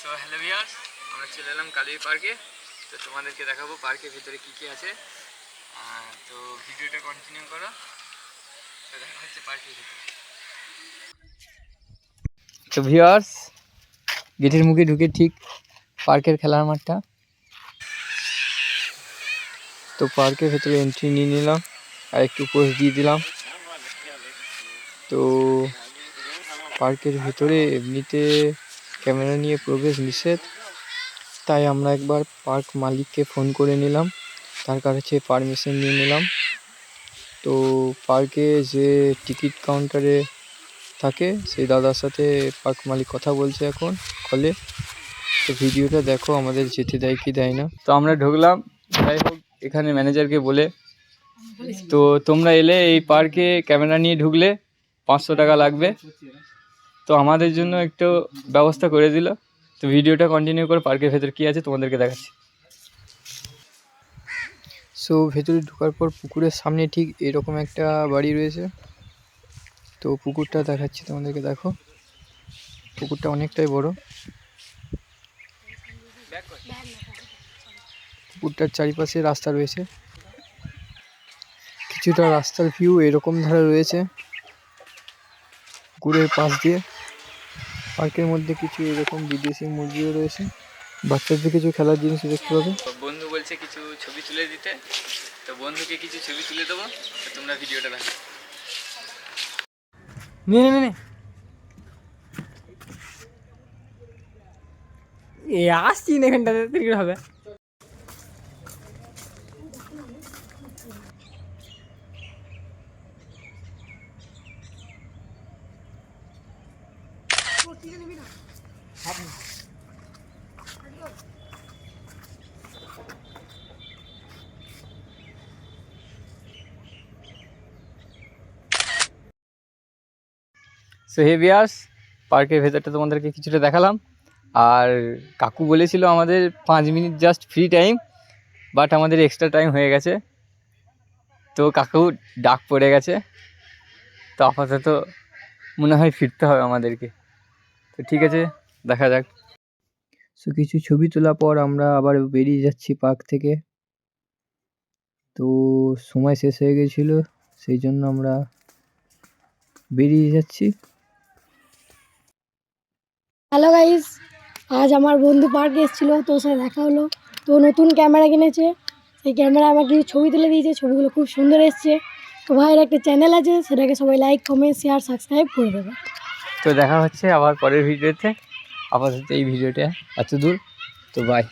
So hello viewers আমরা চলে এলাম কালী পার্কে। তো তোমাদেরকে দেখাবো পার্কের ভিতরে কী কী আছে। তো ভিডিওটা কন্টিনিউ করো। তো দেখা হচ্ছে পার্কের ভিতরে। তো ভিউয়ার্স গেটের মুখে ঢুকে ঠিক পার্কের খেলার মাঠটা। তো পার্কের ভেতরে এন্ট্রি নিয়ে নিলাম, আর একটু পোস্ট দিয়ে দিলাম। তো পার্কের ভেতরে এমনিতে ক্যামেরা নিয়ে প্রবেশ নিষেধ। তাই আমরা একবার পার্ক মালিককে ফোন করে নিলাম। তার কাছে পারমিশন নিয়ে নিলাম। তো পার্কে যে টিকিট কাউন্টারে থাকে, সেই দাদার সাথে পার্ক মালিক কথা বলছে এখন কলে। তো ভিডিওটা দেখো, আমাদের যেতে দেয় কি দেয় না। তো আমরা ঢুকলাম। যাই হোক, এখানে ম্যানেজারকে বলে। তো তোমরা এলে এই পার্কে ক্যামেরা নিয়ে ঢুকলে পাঁচশো টাকা লাগবে। তো আমাদের জন্য একটু ব্যবস্থা করে দিল। তো ভিডিওটা কন্টিনিউ করে পার্কের ভেতর কী আছে তোমাদেরকে দেখাচ্ছি। সো ভেতরে ঢোকার পর পুকুরের সামনে ঠিক এরকম একটা বাড়ি রয়েছে। তো পুকুরটা দেখাচ্ছি তোমাদেরকে, দেখো। পুকুরটা অনেকটাই বড়। পুকুরটার চারিপাশে রাস্তা রয়েছে। কিছুটা রাস্তার ভিউ এরকম ধারে রয়েছে। পুকুরের পাশ দিয়ে। পার্কের মধ্যে কিছু এরকম বিদেশি মুরগিও রয়েছে। বাচ্চাদের কিছু খেলার জিনিস দেখতে পাবে। বন্ধু বলছে কিছু ছবি তুলে দিতে। তো বন্ধুকে কিছু ছবি তুলে দেবো তোমরা ভিডিওটা দেখো। নে নে নে এ আসছি না এখানটাতে হবে। সো হে বিয়ার্স পার্কের ভেতরটা তোমাদেরকে কিছুটা দেখালাম। আর কাকু বলেছিল আমাদের পাঁচ minute just free time but আমাদের এক্সট্রা টাইম হয়ে গেছে। তো কাকু ডাক পড়ে গেছে। তো আপাতত মনে হয় ফিরতে হবে আমাদেরকে। তো ঠিক আছে, দেখা যাক। সো কিছু ছবি তোলার পর আমরা আবার বেরিয়ে যাচ্ছি পার্ক থেকে। তো, সময় শেষ হয়ে গেছিল, সেই জন্য আমরা বেরিয়ে যাচ্ছি। হ্যালো গাইস আজ আমার বন্ধু পার্কে এসেছিল, তোর সাথে দেখা হলো। তো, নতুন ক্যামেরা কিনেছে। সেই ক্যামেরা আমার কিছু ছবি তুলে দিয়েছে, ছবিগুলো খুব সুন্দর এসছে। তো, ভাইয়ের একটা চ্যানেল আছে, সেটাকে সবাই লাইক কমেন্ট শেয়ার সাবস্ক্রাইব করে দেবে। তো দেখা হচ্ছে আবার পরের ভিডিওতে। আপাতত এই ভিডিওটা এত দূর তো বাই